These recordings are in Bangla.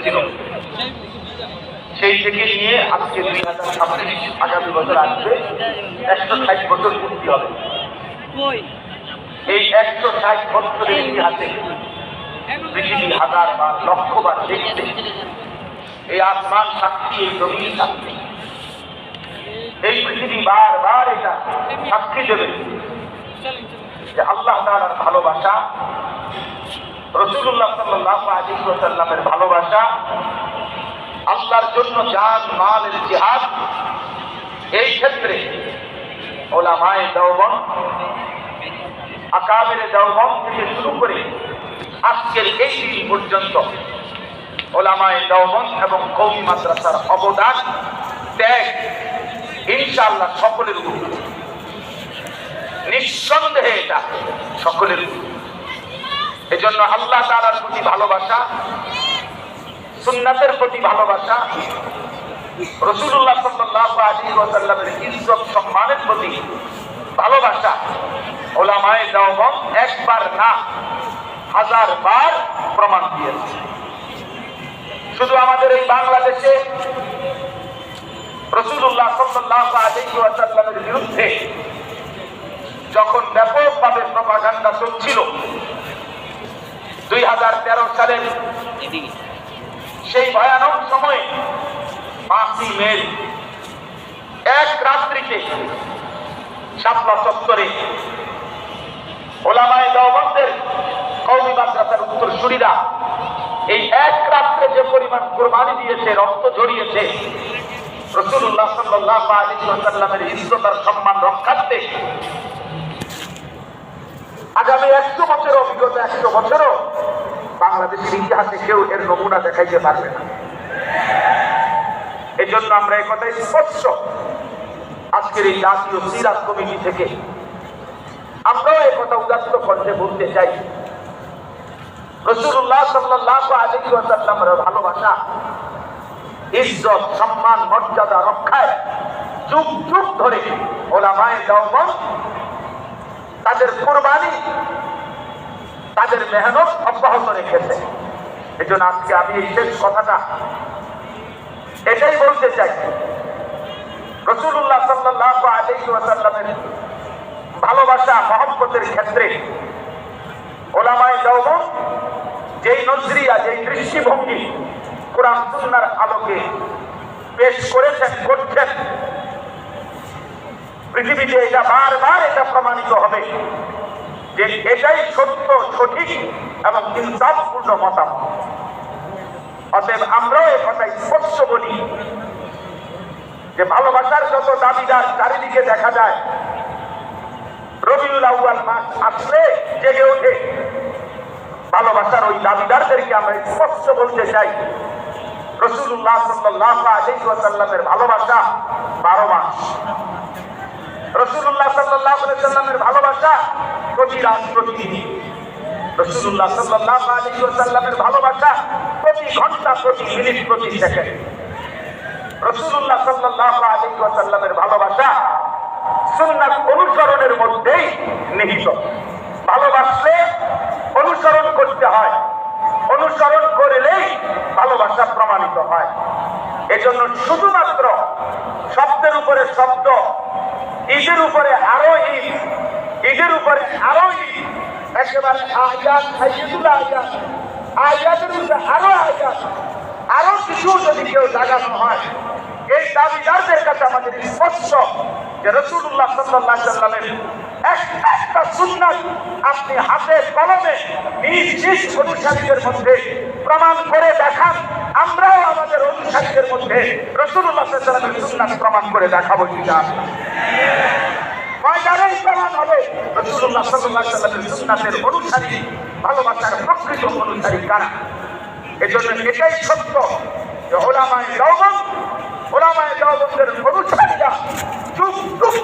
হয়েছিল সেই থেকে নিয়ে আজকে দুই হাজার ছাব্বিশ আগামী বছর আসবে। একশো ষাট বছর পূর্তি হবে। এই একশো ষাট বছরের ইতিহাসে পৃথিবী হাজার বা লক্ষ বার দেখছে এই আসমান সাক্ষী এই জমিন সাক্ষী এই পৃথিবী বারবার এটা সাক্ষী দেবে। যে আল্লাহ তাআলার ভালোবাসা রসুল্লাহ সাল্লাহ আলিসাল্লামের ভালোবাসা, আল্লাহর জন্য জান, মাল জিহাদ, এই ক্ষেত্রে ওলামায়ে দেওবন আকাবের দেওবন থেকে শুরু করে আজকের এই দিন পর্যন্ত ওলামায়ে দেওবন এবং কৌমি মাদ্রাসার অবদান ত্যাগ ইনশাআল্লাহ সকলের উপর। নিঃসন্দেহে এটা সকলের উপর। এজন্য আল্লাহ তাআলার প্রতি ভালোবাসা, সুন্নাতের প্রতি ভালোবাসা রসুল্লাহ সাল্লাহ আলী ওসাল্লামের ইজ্জত, সম্মানের প্রতি ভালোবাসা ওলামায় দেওবন একবার না, হাজার বার প্রমাণ দিয়েছে। শুধু আমাদের এই বাংলাদেশে রসুল্লাহ সাল্লাহ আলী ওয়াসাল্লামের বিরুদ্ধে যখন ব্যাপকভাবে প্রপাগান্ডা চলছিল দুই হাজার তেরো সালের সেই ভয়ানক সময়ে পাঁচই মে এক রাত্রিতে শাপলা চত্বরে ওলামায় দেওবন্দের কৌমি মাদ্রাসার উত্তর সুরিরা এই এক রাত্রে যে পরিমাণ কোরবানি দিয়েছে, রক্ত ঝরিয়েছে রসুল্লাহ সাল্লাহ আলী সাল্লামের ইজ্জতার সম্মান রক্ষার্থে আগামী একশো বছরও বিগত একশো বছরও বাংলাদেশের ইতিহাসে কেউ এর নমুনা দেখাইতে পারবে না। এই জন্য আমরা এই কথাই স্পষ্ট। আজকের এই জাতীয় সিরাজ কমিটি থেকে আমরাও একথা কথা উদাত্ত কণ্ঠে বলতে চাই। ভালোবাসা, ইজ্জত, সম্মান, মর্যাদা রক্ষায় যুগ যুগ ধরে ওলামায় দেওবন তাদের কোরবানি তাদের মেহনত অব্যাহত রেখেছে। এই জন্য আজকে আমি এই শেষ কথাটা এটাই বলতে চাই। রসুল্লাহ সাল্লাহ ভালোবাসা, মহব্বতের ক্ষেত্রে ওলামায় দেওবন যেই নজরিয়া, যেই দৃষ্টিভঙ্গি কোরআন সুন্নার আলোকে পেশ করেছেন, করছেন, পৃথিবীতে এটা বারবার এটা প্রমাণিত হবে। যে এটাই সত্য, সঠিক এবং ইনসাফপূর্ণ মতামত। অতএব আমরাও এ কথাই স্পষ্ট বলি যে ভালোবাসার যত দাবিদার চারিদিকে দেখা যায়, রবিউল আউয়াল মাস আসলে জেগে ওঠে। ভালোবাসার ওই দাবিদারদেরকে আমরা স্পষ্ট বলতে চাই। রসুল্লাহ সাল্লাহ আলাইহি ওয়াসাল্লামের ভালোবাসা বারো মাস। রসুল্লাহ সাল্লাহ সাল্লামের ভালোবাসা প্রতি রাত প্রতিদিন। রসুল্লাহ সাল্লাহ আলী সাল্লামের ভালোবাসা প্রতি ঘণ্টা, প্রতি মিনিট, প্রতি সেকেন্ড। রসুল্লাহ সাল্লাহ আলী সাল্লামের ভালোবাসা সুন্নাত অনুসরণের মধ্যেই নিহিত। ভালোবাসলে অনুসরণ করতে হয়। অনুসরণ করলেই ভালোবাসা প্রমাণিত হয়। এজন্য শুধুমাত্র শব্দের উপরে শব্দ ঈদের উপরে আরও ঈদ, ঈদের উপরে আরও ঈদ। একেবারে আয়াত হাইজুল আয়াত আয়াতের উপরে আরও আয়াত আরও কিছু যদি কেউ জাগানো হয়, এই দাবিদারদের কাছে আমাদের স্পষ্ট যে রসুল্লাহ সাল্লাহ সাল্লামের একটা সুন্নাত আপনি হাতে কলমে নিজ নিজ অনুসারীদের মধ্যে প্রমাণ করে মধ্যে রসুল্লাহ প্রমাণ করে দেখাবো কিনা। সুন্নাতের অনুসারী, ভালোবাসার প্রকৃত অনুসারী কারা? এজন্য এটাই সত্য ওলামায় যাওবন ওলামায় দৌবনদের অনুসারীরা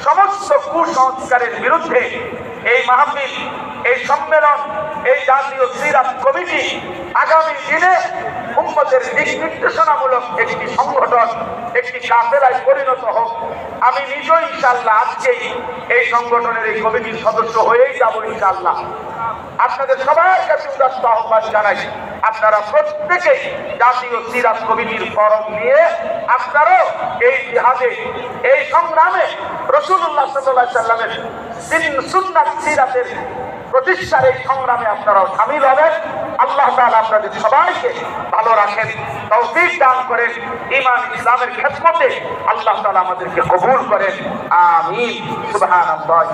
সমস্ত কুসংস্কারের বিরুদ্ধে এই মাহফিল, এই সম্মেলন, এই জাতীয় সিরাত কমিটি আগামী দিনে উম্মতের দিক নির্দেশনামূলক একটি সংগঠন, একটি কাফেলায় পরিণত হোক। আমি নিজেই ইনশাল্লাহ আজকেই এই সংগঠনের এই কমিটির সদস্য হয়েই যাব ইনশাল্লাহ আপনাদের সবার কাছে উদাস্ত আহ্বান জানাই, আপনারা প্রত্যেকেই জাতীয় সিরাত কমিটির ফরম নিয়ে আপনারাও এই জিহাদে, এই সংগ্রামে রসুল্লাহ সাল্লাহ সাল্লামের সুন্নাত সিরাতের প্রতিষ্ঠার এই সংগ্রামে আপনারাও সামিল হবেন। আল্লাহ তালা আপনাদের সবাইকে ভালো রাখেন, তৌফিক দান করেন। ইমান ইসলামের খেদমতে আল্লাহ তালা আমাদেরকে কবুল করেন। আমি সুবহানাল্লাহ।